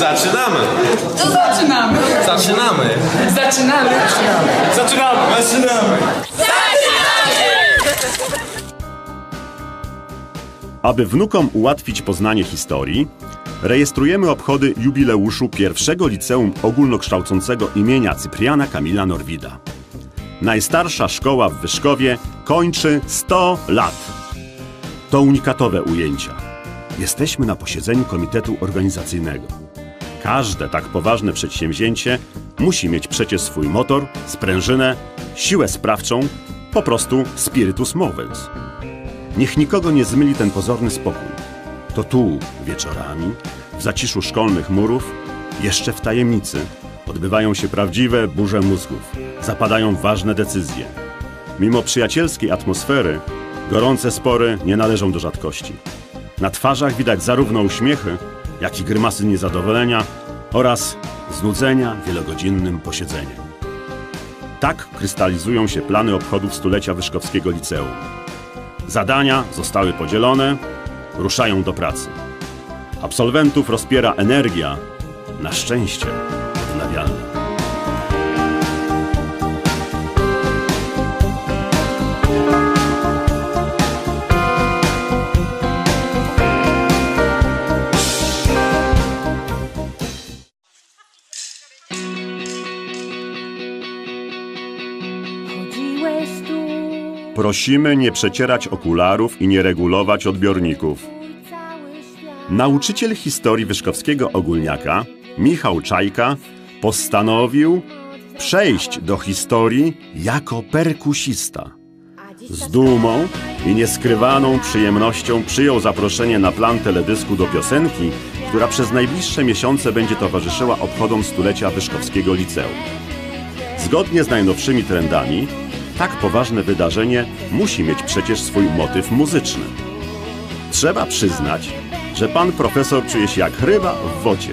Zaczynamy! To zaczynamy! Zaczynamy! Zaczynamy! Zaczynamy. Zaczynamy. Aby wnukom ułatwić poznanie historii, rejestrujemy obchody jubileuszu pierwszego liceum ogólnokształcącego imienia Cypriana Kamila Norwida. Najstarsza szkoła w Wyszkowie kończy 100 lat. To unikatowe ujęcia. Jesteśmy na posiedzeniu komitetu organizacyjnego. Każde tak poważne przedsięwzięcie musi mieć przecież swój motor, sprężynę, siłę sprawczą, po prostu spiritus movens. Niech nikogo nie zmyli ten pozorny spokój. To tu, wieczorami, w zaciszu szkolnych murów, jeszcze w tajemnicy, odbywają się prawdziwe burze mózgów, zapadają ważne decyzje. Mimo przyjacielskiej atmosfery, gorące spory nie należą do rzadkości. Na twarzach widać zarówno uśmiechy, jak i grymasy niezadowolenia oraz znudzenia wielogodzinnym posiedzeniem. Tak krystalizują się plany obchodów stulecia Wyszkowskiego Liceum. Zadania zostały podzielone, ruszają do pracy. Absolwentów rozpiera energia, na szczęście Prosimy nie przecierać okularów i nie regulować odbiorników. Nauczyciel historii Wyszkowskiego Ogólniaka, Michał Czajka, postanowił przejść do historii jako perkusista. Z dumą i nieskrywaną przyjemnością przyjął zaproszenie na plan teledysku do piosenki, która przez najbliższe miesiące będzie towarzyszyła obchodom stulecia Wyszkowskiego Liceum. Zgodnie z najnowszymi trendami, tak poważne wydarzenie musi mieć przecież swój motyw muzyczny. Trzeba przyznać, że pan profesor czuje się jak ryba w wodzie.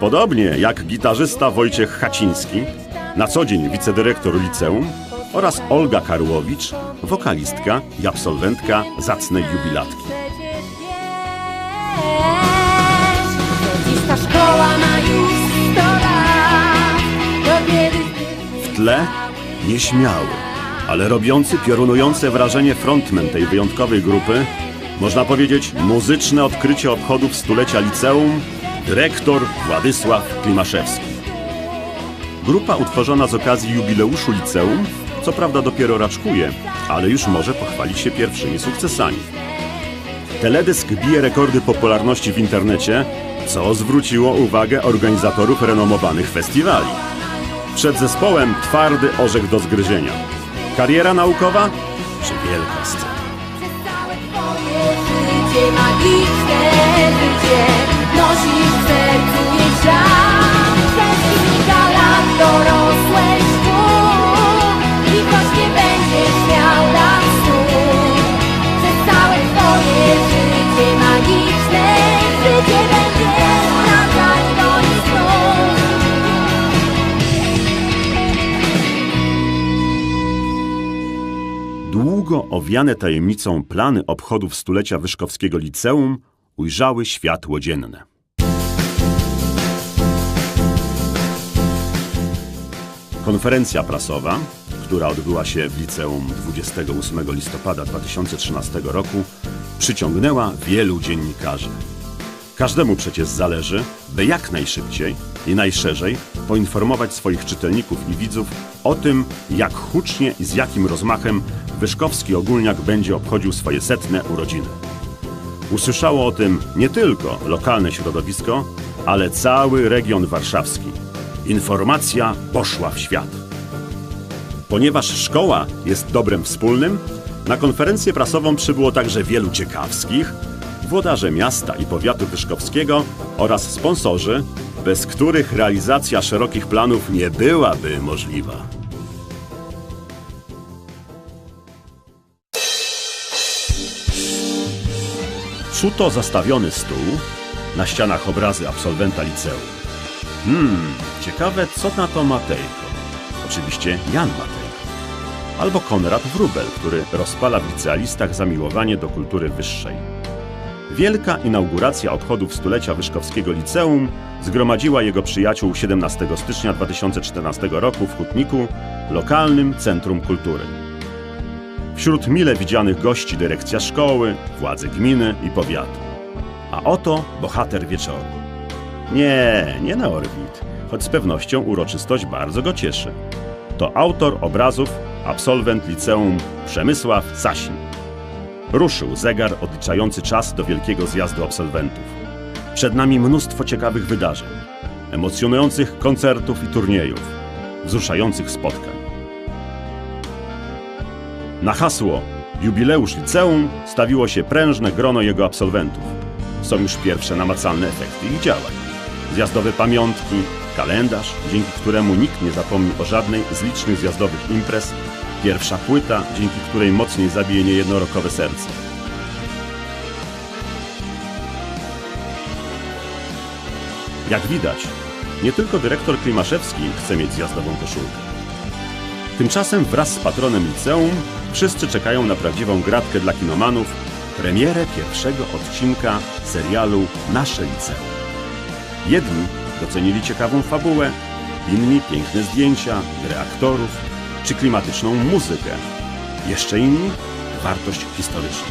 Podobnie jak gitarzysta Wojciech Haciński, na co dzień wicedyrektor liceum, oraz Olga Karłowicz, wokalistka i absolwentka zacnej jubilatki. W tle nieśmiały, ale robiący piorunujące wrażenie frontman tej wyjątkowej grupy, można powiedzieć muzyczne odkrycie obchodów stulecia liceum, dyrektor Władysław Klimaszewski. Grupa utworzona z okazji jubileuszu liceum, co prawda dopiero raczkuje, ale już może pochwalić się pierwszymi sukcesami. Teledysk bije rekordy popularności w internecie, co zwróciło uwagę organizatorów renomowanych festiwali. Przed zespołem twardy orzech do zgryzienia. Kariera naukowa czy wielka scena? całe twoje życie, magiczne życie owiane tajemnicą plany obchodów stulecia Wyszkowskiego Liceum ujrzały światło dzienne. Konferencja prasowa, która odbyła się w liceum 28 listopada 2013 roku, przyciągnęła wielu dziennikarzy. Każdemu przecież zależy, by jak najszybciej i najszerzej poinformować swoich czytelników i widzów o tym, jak hucznie i z jakim rozmachem Wyszkowski Ogólniak będzie obchodził swoje setne urodziny. Usłyszało o tym nie tylko lokalne środowisko, ale cały region warszawski. Informacja poszła w świat. Ponieważ szkoła jest dobrem wspólnym, na konferencję prasową przybyło także wielu ciekawskich, włodarze miasta i powiatu wyszkowskiego oraz sponsorzy, bez których realizacja szerokich planów nie byłaby możliwa. Suto zastawiony stół, na ścianach obrazy absolwenta liceum. Hmm, ciekawe co na to Matejko. Oczywiście Jan Matejko. Albo Konrad Wrubel, który rozpala w licealistach zamiłowanie do kultury wyższej. Wielka inauguracja obchodów stulecia Wyszkowskiego Liceum zgromadziła jego przyjaciół 17 stycznia 2014 roku w Hutniku, lokalnym centrum kultury. Wśród mile widzianych gości dyrekcja szkoły, władze gminy i powiatu. A oto bohater wieczoru. Nie, nie Norwid, choć z pewnością uroczystość bardzo go cieszy. To autor obrazów, absolwent liceum Przemysław Sasin. Ruszył zegar odliczający czas do wielkiego zjazdu absolwentów. Przed nami mnóstwo ciekawych wydarzeń, emocjonujących koncertów i turniejów, wzruszających spotkań. Na hasło Jubileusz Liceum stawiło się prężne grono jego absolwentów. Są już pierwsze namacalne efekty ich działań. Zjazdowe pamiątki, kalendarz, dzięki któremu nikt nie zapomni o żadnej z licznych zjazdowych imprez, pierwsza płyta, dzięki której mocniej zabije niejednorokowe serce. Jak widać, nie tylko dyrektor Klimaszewski chce mieć zjazdową koszulkę. Tymczasem wraz z patronem liceum wszyscy czekają na prawdziwą gratkę dla kinomanów, premierę pierwszego odcinka serialu Nasze Liceum. Jedni docenili ciekawą fabułę, inni piękne zdjęcia, gry aktorów czy klimatyczną muzykę. Jeszcze inni wartość historyczną.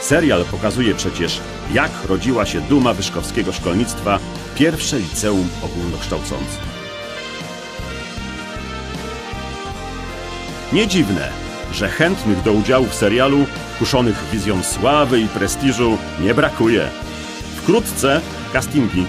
Serial pokazuje przecież, jak rodziła się duma wyszkowskiego szkolnictwa, pierwsze liceum ogólnokształcące. Nie dziwne, że chętnych do udziału w serialu, kuszonych wizją sławy i prestiżu, nie brakuje. Wkrótce castingi.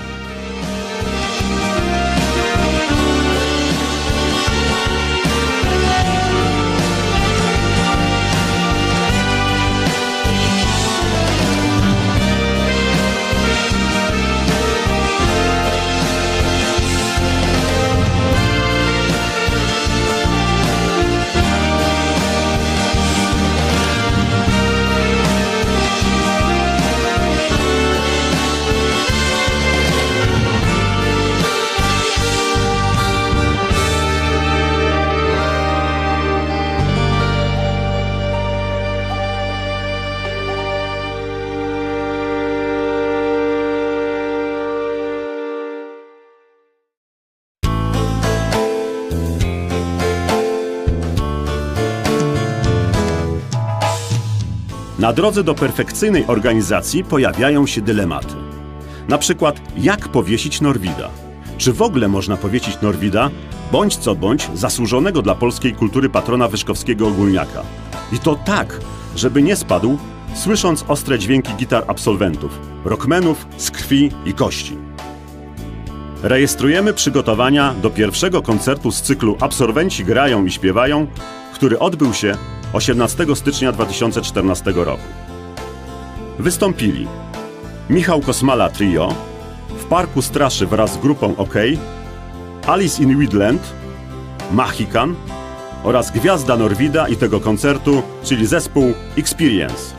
Na drodze do perfekcyjnej organizacji pojawiają się dylematy. Na przykład, jak powiesić Norwida? Czy w ogóle można powiesić Norwida, bądź co bądź zasłużonego dla polskiej kultury patrona wyszkowskiego ogólniaka? I to tak, żeby nie spadł, słysząc ostre dźwięki gitar absolwentów, rockmenów z krwi i kości. Rejestrujemy przygotowania do pierwszego koncertu z cyklu Absolwenci grają i śpiewają, który odbył się 18 stycznia 2014 roku. Wystąpili Michał Kosmala Trio, w Parku Straszy wraz z grupą OK, Alice in Widland, Machikan oraz gwiazda Norwida i tego koncertu, czyli zespół Experience.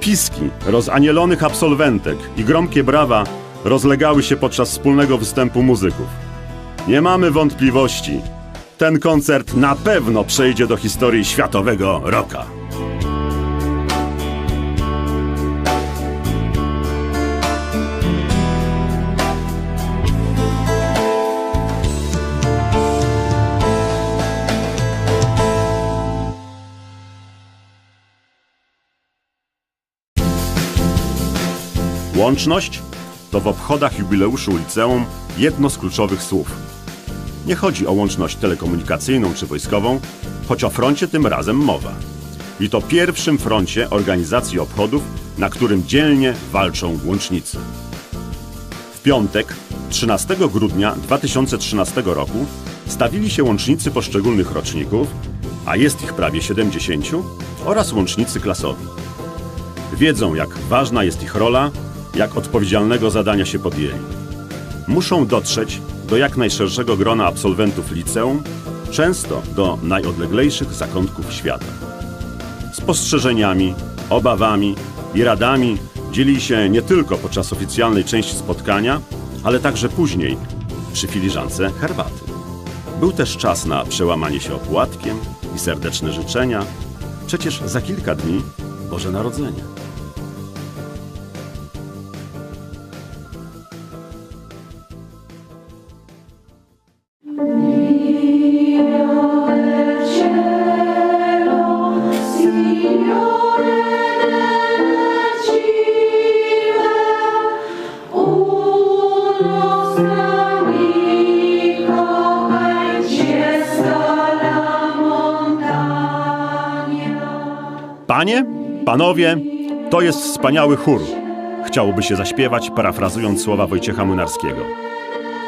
Piski rozanielonych absolwentek i gromkie brawa rozlegały się podczas wspólnego występu muzyków. Nie mamy wątpliwości, ten koncert na pewno przejdzie do historii światowego rocka. Łączność to w obchodach jubileuszu liceum jedno z kluczowych słów. Nie chodzi o łączność telekomunikacyjną czy wojskową, choć o froncie tym razem mowa. I to pierwszym froncie organizacji obchodów, na którym dzielnie walczą łącznicy. W piątek, 13 grudnia 2013 roku, stawili się łącznicy poszczególnych roczników, a jest ich prawie 70, oraz łącznicy klasowi. Wiedzą, jak ważna jest ich rola, jak odpowiedzialnego zadania się podjęli. Muszą dotrzeć do jak najszerszego grona absolwentów liceum, często do najodleglejszych zakątków świata. Spostrzeżeniami, obawami, i radami dzielili się nie tylko podczas oficjalnej części spotkania, ale także później przy filiżance herbaty. Był też czas na przełamanie się opłatkiem i serdeczne życzenia. Przecież za kilka dni Boże Narodzenie. Panie, panowie, to jest wspaniały chór. Chciałoby się zaśpiewać, parafrazując słowa Wojciecha Młynarskiego.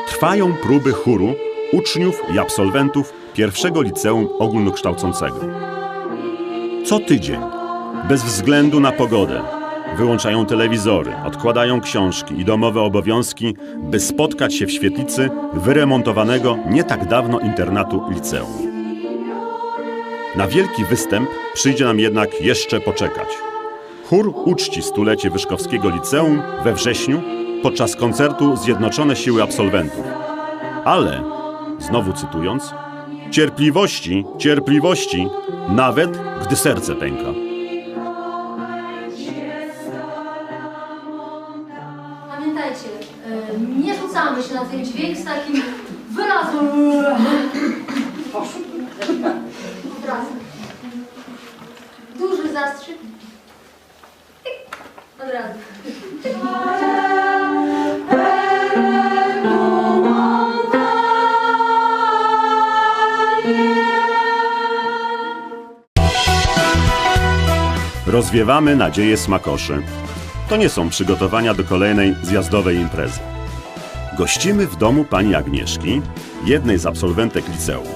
Trwają próby chóru uczniów i absolwentów pierwszego liceum ogólnokształcącego. Co tydzień, bez względu na pogodę, wyłączają telewizory, odkładają książki i domowe obowiązki, by spotkać się w świetlicy wyremontowanego nie tak dawno internatu liceum. Na wielki występ przyjdzie nam jednak jeszcze poczekać. Chór uczci stulecie Wyszkowskiego Liceum we wrześniu podczas koncertu Zjednoczone Siły Absolwentów. Ale, znowu cytując, cierpliwości, cierpliwości, nawet gdy serce pęka. Pamiętajcie, e, nie rzucamy się na ten dźwięk z takim wyrazem. Duży zastrzyk. Od razu. Rozwiewamy nadzieje smakoszy. To nie są przygotowania do kolejnej zjazdowej imprezy. Gościmy w domu pani Agnieszki, jednej z absolwentek liceum.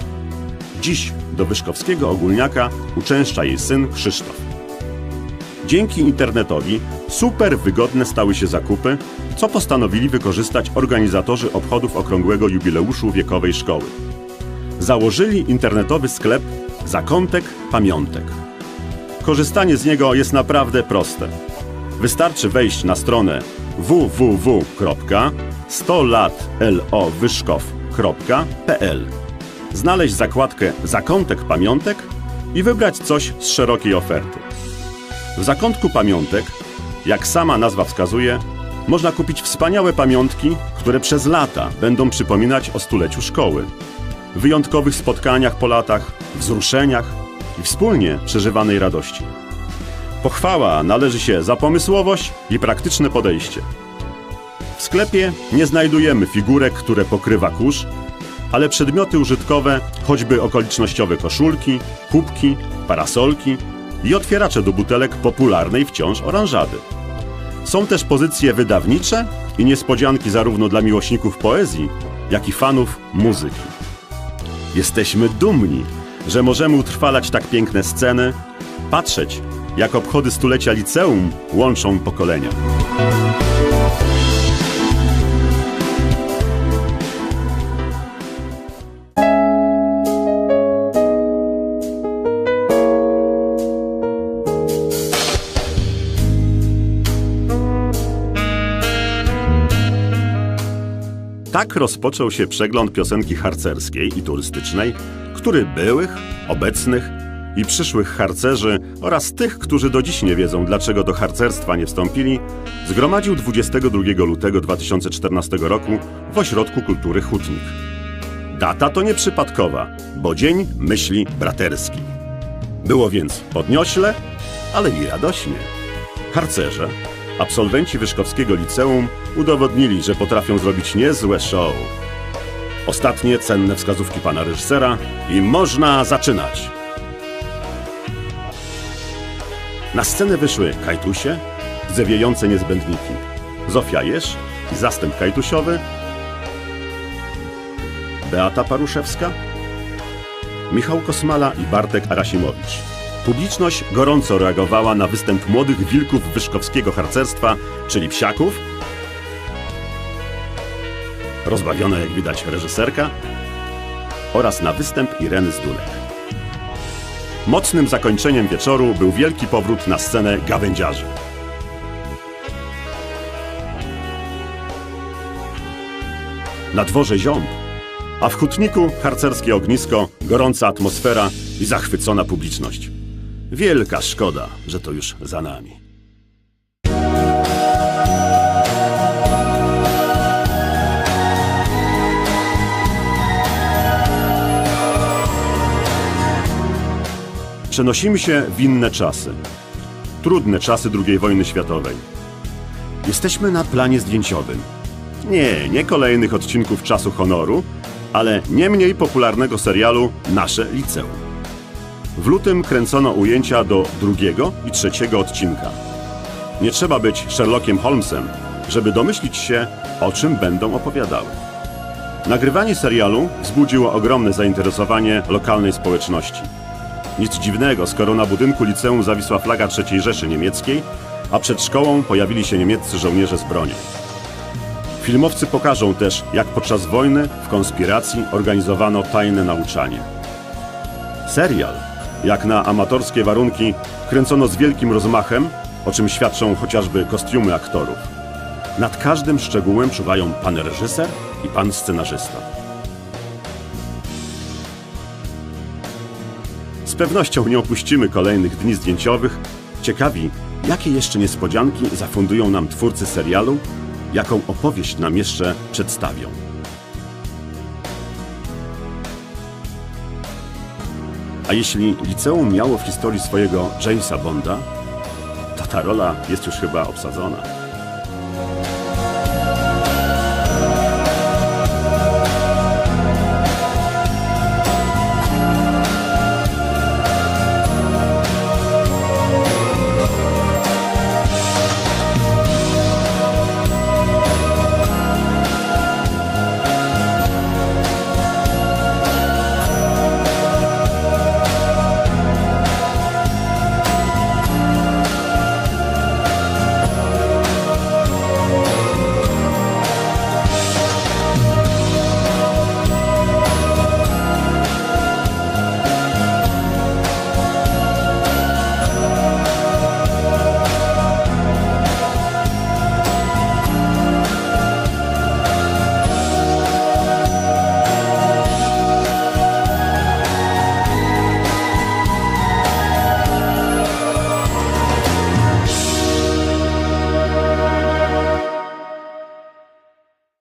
Dziś do Wyszkowskiego Ogólniaka uczęszcza jej syn Krzysztof. Dzięki internetowi super wygodne stały się zakupy, co postanowili wykorzystać organizatorzy obchodów okrągłego jubileuszu wiekowej szkoły. Założyli internetowy sklep Zakątek Pamiątek. Korzystanie z niego jest naprawdę proste. Wystarczy wejść na stronę www.100latlowyszkow.pl znaleźć zakładkę Zakątek Pamiątek i wybrać coś z szerokiej oferty. W Zakątku Pamiątek, jak sama nazwa wskazuje, można kupić wspaniałe pamiątki, które przez lata będą przypominać o stuleciu szkoły. Wyjątkowych spotkaniach po latach, wzruszeniach i wspólnie przeżywanej radości. Pochwała należy się za pomysłowość i praktyczne podejście. W sklepie nie znajdujemy figurek, które pokrywa kurz, ale przedmioty użytkowe, choćby okolicznościowe koszulki, kubki, parasolki i otwieracze do butelek popularnej wciąż oranżady. Są też pozycje wydawnicze i niespodzianki zarówno dla miłośników poezji, jak i fanów muzyki. Jesteśmy dumni, że możemy utrwalać tak piękne sceny, patrzeć, jak obchody stulecia liceum łączą pokolenia. Tak rozpoczął się przegląd piosenki harcerskiej i turystycznej, który byłych, obecnych i przyszłych harcerzy oraz tych, którzy do dziś nie wiedzą, dlaczego do harcerstwa nie wstąpili, zgromadził 22 lutego 2014 roku w Ośrodku Kultury Hutnik. Data to nieprzypadkowa, bo Dzień Myśli Braterski. Było więc podniośle, ale i radośnie. Harcerze, absolwenci Wyszkowskiego Liceum udowodnili, że potrafią zrobić niezłe show. Ostatnie cenne wskazówki pana reżysera i można zaczynać. Na scenę wyszły Kajtusie, zewiejące niezbędniki, Zofia Jesz i zastęp kajtusiowy, Beata Paruszewska, Michał Kosmala i Bartek Arasimowicz. Publiczność gorąco reagowała na występ młodych wilków wyszkowskiego harcerstwa, czyli psiaków, rozbawiona jak widać reżyserka oraz na występ Ireny Zdulek. Mocnym zakończeniem wieczoru był wielki powrót na scenę gawędziarzy. Na dworze ziąb, a w hutniku harcerskie ognisko, gorąca atmosfera i zachwycona publiczność. Wielka szkoda, że to już za nami. Przenosimy się w inne czasy. Trudne czasy II wojny światowej. Jesteśmy na planie zdjęciowym. Nie, nie kolejnych odcinków Czasu Honoru, ale nie mniej popularnego serialu Nasze Liceum. W lutym kręcono ujęcia do drugiego i trzeciego odcinka. Nie trzeba być Sherlockiem Holmesem, żeby domyślić się, o czym będą opowiadały. Nagrywanie serialu wzbudziło ogromne zainteresowanie lokalnej społeczności. Nic dziwnego, skoro na budynku liceum zawisła flaga III Rzeszy Niemieckiej, a przed szkołą pojawili się niemieccy żołnierze z bronią. Filmowcy pokażą też, jak podczas wojny w konspiracji organizowano tajne nauczanie. Serial, jak na amatorskie warunki, kręcono z wielkim rozmachem, o czym świadczą chociażby kostiumy aktorów. Nad każdym szczegółem czuwają pan reżyser i pan scenarzysta. Z pewnością nie opuścimy kolejnych dni zdjęciowych. Ciekawi, jakie jeszcze niespodzianki zafundują nam twórcy serialu, jaką opowieść nam jeszcze przedstawią. A jeśli liceum miało w historii swojego Jamesa Bonda, to ta rola jest już chyba obsadzona.